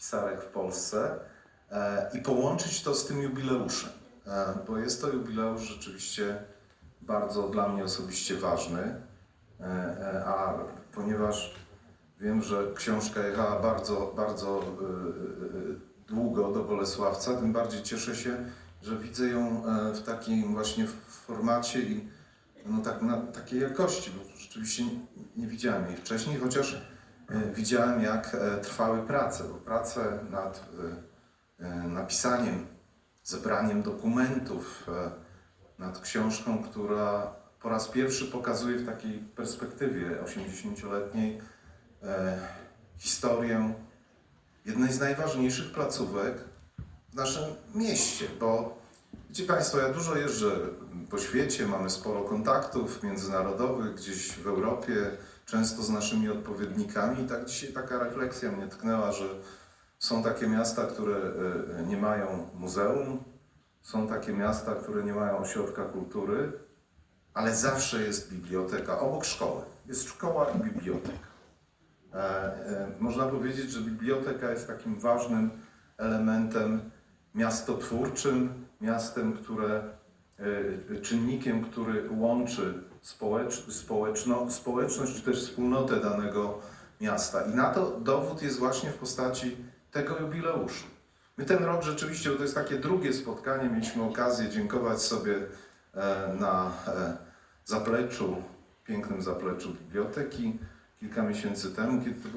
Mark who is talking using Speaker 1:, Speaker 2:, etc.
Speaker 1: pisarek w Polsce e, i połączyć to z tym jubileuszem, e, bo jest to jubileusz rzeczywiście bardzo dla mnie osobiście ważny, e, a ponieważ wiem, że książka jechała bardzo, bardzo długo do Bolesławca, tym bardziej cieszę się, że widzę ją w takim właśnie formacie i no tak, na takiej jakości, bo rzeczywiście nie, widziałem jej wcześniej, chociaż widziałem jak e, trwały prace, bo prace nad e, e, napisaniem, zebraniem dokumentów, e, nad książką, która po raz pierwszy pokazuje w takiej perspektywie 80-letniej e, historię jednej z najważniejszych placówek w naszym mieście, bo wiecie Państwo, ja dużo jeżdżę po świecie, mamy sporo kontaktów międzynarodowych gdzieś w Europie, często z naszymi odpowiednikami i tak dzisiaj taka refleksja mnie tknęła, że są takie miasta, które e, nie mają muzeum, są takie miasta, które nie mają ośrodka kultury, ale zawsze jest biblioteka obok szkoły. Jest szkoła i biblioteka. E, e, Można powiedzieć, że biblioteka jest takim ważnym elementem miastotwórczym, miastem, które, e, czynnikiem, który łączy społecz, społeczno, społeczność czy też wspólnotę danego miasta. I na to dowód jest właśnie w postaci tego jubileuszu. My ten rok rzeczywiście, bo to jest takie drugie spotkanie, mieliśmy okazję dziękować sobie e, na e, zapleczu, pięknym zapleczu biblioteki kilka miesięcy temu, kiedy